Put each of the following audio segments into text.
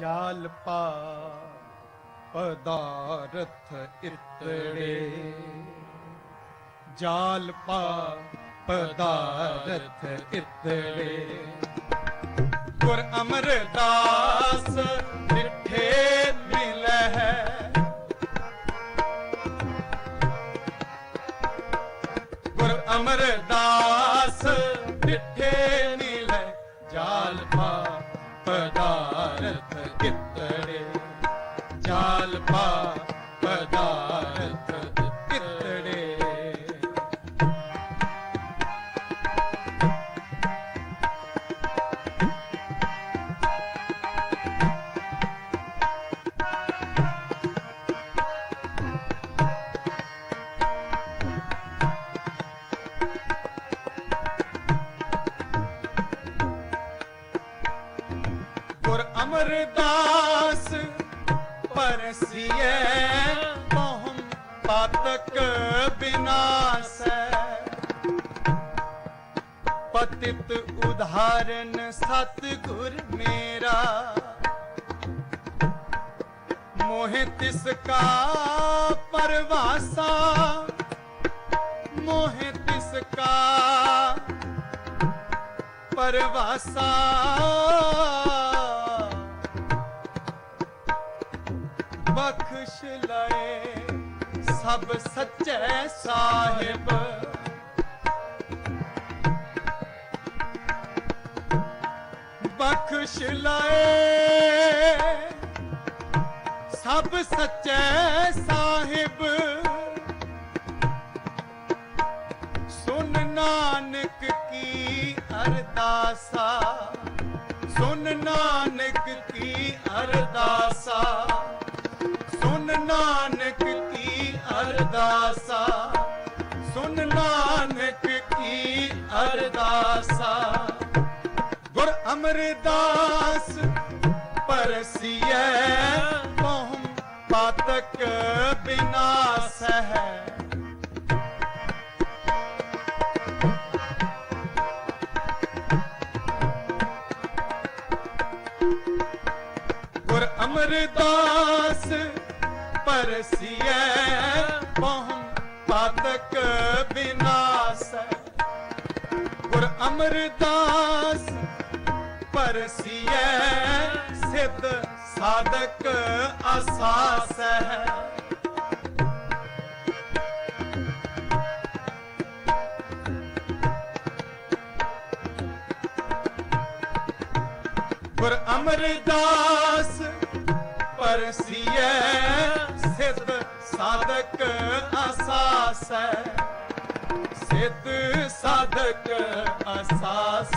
ਜਾਲ ਪਾ ਪਦਾਰਥ ਇਤੜੇ। ਜਾਲ ਪਾ ਪਦਾਰਥ ਇਤੜੇ। ਗੁਰ ਅਮਰਦਾਸ ਡਿਠੇ ਮਿਲਹਿ ਗੁਰ ਅਮਰਦਾਸ ਡਿਠੇ ਮਿਲੈ। ਜਾਲ ਪਾ ਪਦਾਰਥ ਕਿਤੜੇ ਜਾਲ ਪਾ ਅਮਰਦਾਸ ਪਰਸੀਏ ਪਹੁਮ ਪਾਤਕ ਬਿਨਾਸੈ। ਪਤਿਤ ਉਧਾਰਨ ਸਤਿਗੁਰ ਮੇਰਾ। ਮੋਹਿ ਤਿਸ ਕਾ ਪਰਵਾਸਾ। ਮੋਹਿ ਤਿਸ ਕਾ ਪਰਵਾਸਾ। ਸਭ ਸੱਚੇ ਸਾਹਿਬ। ਬਖਸ਼ ਲਏ ਸਭ ਸੱਚੇ ਸਾਹਿਬ। ਸੁਨ ਨਾਨਕ ਕੀ ਅਰਦਾਸਾ ਸੁਨ ਨਾਨਕ ਕੀ ਅਰਦਾਸਾ ਸੁਨ ਨਾਨਕ ਅਰਦਾਸਾ। ਸੁਨ ਨਾਨਕ ਕੀ ਅਰਦਾਸਾ। ਗੁਰ ਅਮਰਦਾਸ ਪਰਸੀਐ ਪਹੁਮ ਪਾਤਕ ਬਿਨਾਸ ਹੈ ਗੁਰ ਅਮਰਦਾਸ ਪਰਸੀਐ ਬਹੁਮ ਪਾਤਕ ਬਿਨਾਸ। ਗੁਰ ਅਮਰਦਾਸ ਪਰਸੀਐ ਸਿੱਧ ਸਾਧਕ ਆਸਾਸ। ਗੁਰ ਅਮਰਦਾਸ ਪਰਸੀਐ ਸਾਧਕ ਆਸਾਸ ਹੈ। ਸਿੱਧ ਸਾਧਕ ਆਸਾਸ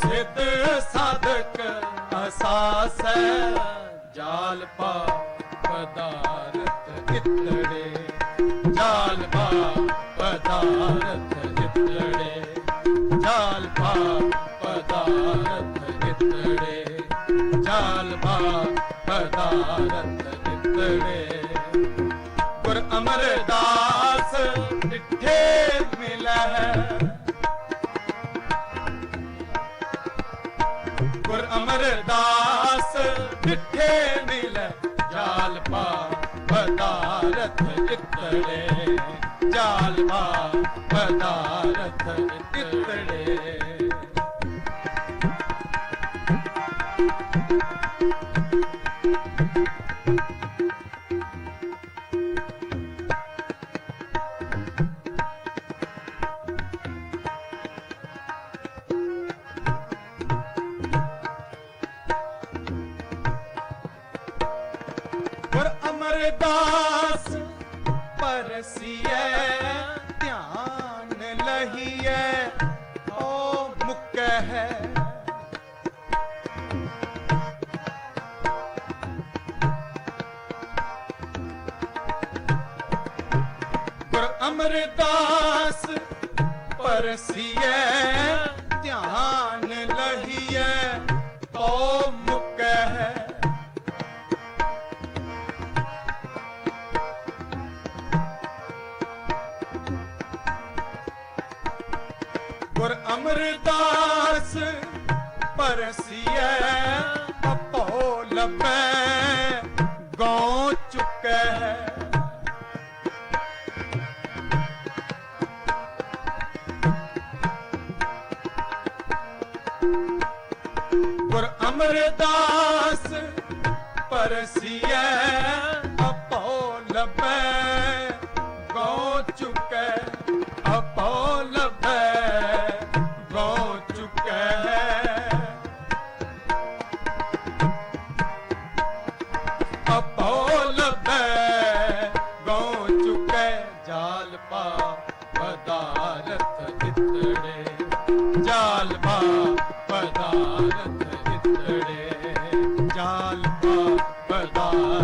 ਸਿੱਧ ਸਾਧਕ ਆਸਾਸ ਜਾਲ ਪਾ ਪਦਾਰਥ ਇਤੜੇ ਜਾਲ ਪਾ ਪਦਾਰਥ ਇਤੜੇ ਜਾਲ ਪਾ ਪਦਾਰਥ ਇਤੜੇ ਜਾਲ ਪਾ ਪਦਾਰਥ ਇਤੜੇ ਗੁਰ ਅਮਰਦਾਸ ਡਿਠੇ ਮਿਲਹਿ ਗੁਰ ਅਮਰਦਾਸ ਡਿਠੇ ਮਿਲੈ। ਜਾਲ ਪਾ ਪਦਾਰਥ ਇਤੜੇ। ਜਾਲ ਪਾ ਪਦਾਰਥ ਇਤੜੇ। ਗੁਰ ਅਮਰਦਾਸ ਪਰਸੀਐ ਧਿਆਨ ਲਹੀਐ ਓ ਮੁਕੈ ਹੈ ਅਮਰਦਾਸ ਪਰਸੀਐ ਧਿਆਨ ਲਹੀਐ ਓ ਅਮਰਦਾਸ ਪਰਸੀਐ ਅਪੋ ਲਪੈ ਗਉ ਚੁਕੈ। ਗੁਰ ਅਮਰਦਾਸ ਪਰਸੀਐ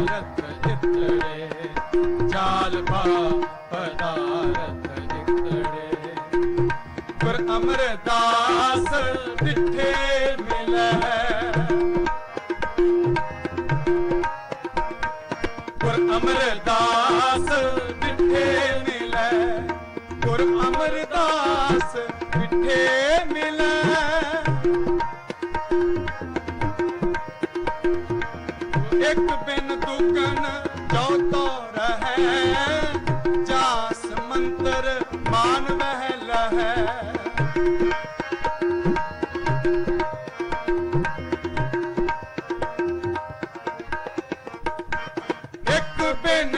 ਪਦਾਰਥ ਇਤੜੇ ਜਾਲ ਪਾ ਪਦਾਰਥ ਇਤੜੇ ਗੁਰ ਅਮਰਦਾਸ ਡਿਠੇ ਮਿਲੈ। ਗੁਰ ਅਮਰਦਾਸ ਮਿੱਠੇ ਮਿਲੈ ਪਰ ਅਮਰਦਾਸ ਮਿੱਠੇ ਮਿਲੈ। ਇੱਕ ਬਿਨ ਦੁਕਨ ਜੋ ਤੋ ਰਹੈ ਜਾਸ ਮੰਤਰ ਮਾਨ ਵਹਿ ਲਹੈ। ਇੱਕ ਬਿਨ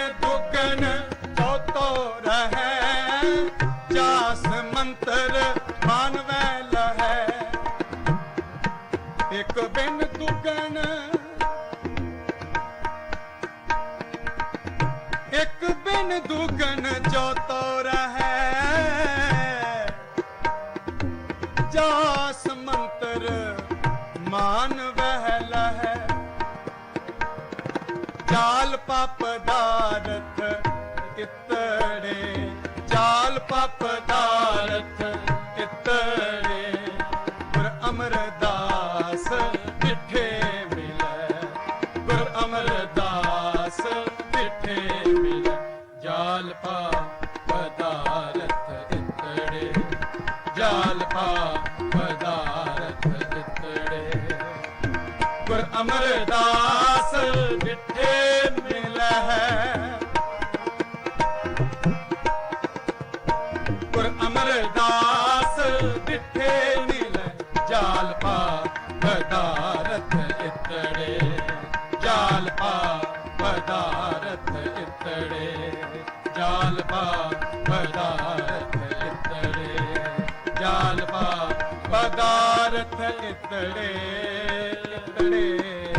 ਇੱਕ ਬਿਨ ਦੁਗਨ ਚੌਤੋ ਰਹੈ ਜਾਸ ਮੰਤਰ ਮਾਨਵੈ ਲਹੈ ਜਾਲ ਪਪ ਦਾਰਥ ਇਤੜੇ ਜਾਲ ਪਪ ਦਾਰਥ ਜਾਲ ਪਦਾਰਥ ਇਤੜੇ ਜਾਲ ਪਦਾਰਥ ਇਤੜੇ ਗੁਰ ਅਮਰਦਾਸ ਮਿੱਠੇ ਮਿਲਹਿ। ਗੁਰ ਅਮਰਦਾਸ ਮਿੱਠੇ ਮਿਲੈ ਜਾਲ ਪਾ ਪਦਾਰਥ ਇਤੜੇ ਜਾਲ ਪਦਾਰਥ ਇਤੜੇ ਜਾਲ ਪਾ ਪਦਾਰਥ ਇਤੜੇ ਜਾਲ ਪਾ ਪਦਾਰਥ ਇਤੜੇ ਇਤੜੇ